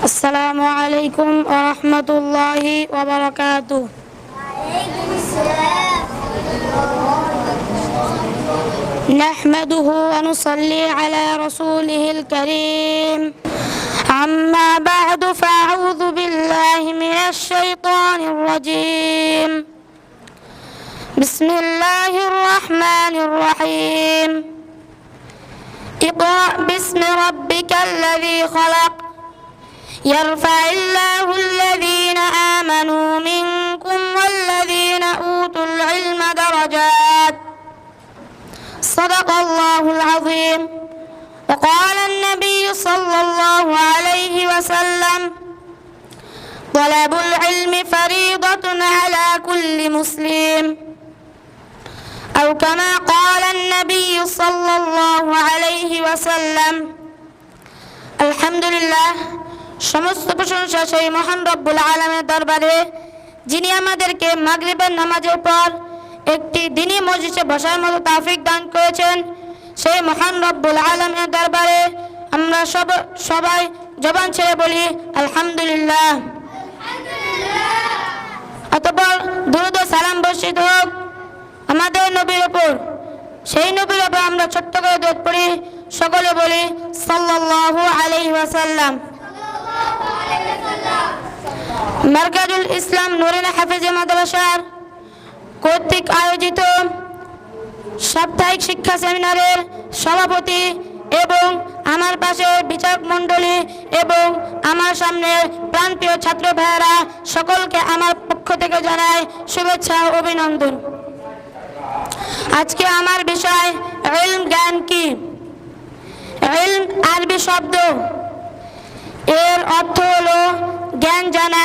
السلام عليكم ورحمة الله وبركاته. نحمده ونصلي على رسوله الكريم. أما بعد فأعوذ بالله من الشيطان الرجيم. بسم الله الرحمن الرحيم. اقرأ باسم ربك الذي خلق يرفع الله الذين آمنوا منكم والذين أوتوا العلم درجات. صدق الله العظيم. وقال النبي صلى الله عليه وسلم طلب العلم فريضة على كل مسلم. أو كما قال النبي صلى الله عليه وسلم الحمد لله সমস্ত প্রশংসা সেই মহান রব্বুল আলমের দরবারে, যিনি আমাদেরকে মাগরিবের নামাজের পর একটি দিনই মসজিদে বসার মতো তাফিক দান করেছেন, সেই মহান রব্বুল আলমের দরবারে আমরা সব, সবাই জবান ছেড়ে বলি, আলহামদুলিল্লাহ। অতপর দুরুদ ও সালাম বর্ষিত হোক আমাদের নবীর ওপর। সেই নবীর ওপর আমরা ছোট্ট করে দোধ পড়ি সকলে বলি, সাল্লাল্লাহু আলাইহি ওয়াসাল্লাম। মার্কাজুল ইসলাম নুরিন হাফিজ মাদ্রাসার কর্তৃক আয়োজিত সাপ্তাহিক শিক্ষা সেমিনারের সভাপতি এবং আমার পাশে বিচারক মণ্ডলী এবং আমার সামনে প্রান্তীয় ছাত্র ভাইয়েরা সকলকে আমার পক্ষ থেকে জানাই শুভেচ্ছা ও অভিনন্দন। আজকে আমার বিষয় ইলম জ্ঞান কি? ইলম আরবি শব্দ। এর অর্থ হলো জ্ঞান জানা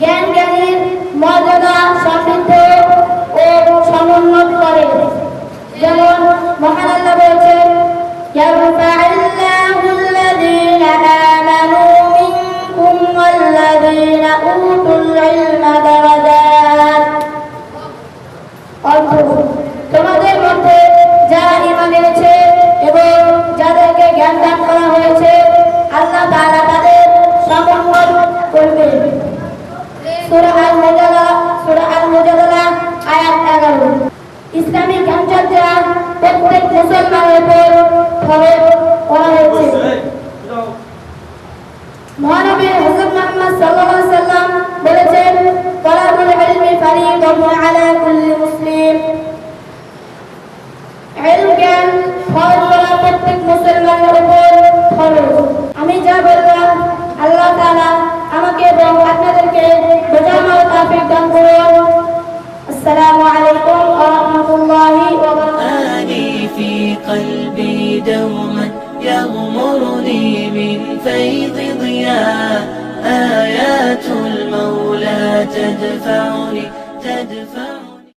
জ্ঞান জ্ঞানের মর্যাদা সমৃদ্ধ ও সমুন্নত করে। যেমন মহান আল্লাহ বলেছেন অর্থ প্রত্যেক মুসলমানের উপর ফরজ করা হয়েছে। মহানবী হযরত মুহাম্মদ সাল্লাল্লাহু আলাইহি সাল্লাম বলেছেন তলাবুল ইলমি ফারিদাতুন আলা কুল্লি মুসলিম। ইলম জ্ঞান ফরজ করা প্রত্যেক মুসলমানের উপর ফরজ। আমি যা বললাম, আল্লাহ তাআলা আমাকে এবং আপনাদেরকে বোঝানোর তৌফিক দান করুন। আসসালামু من فيض ضياء آيات المولى تدفعني تدفعني.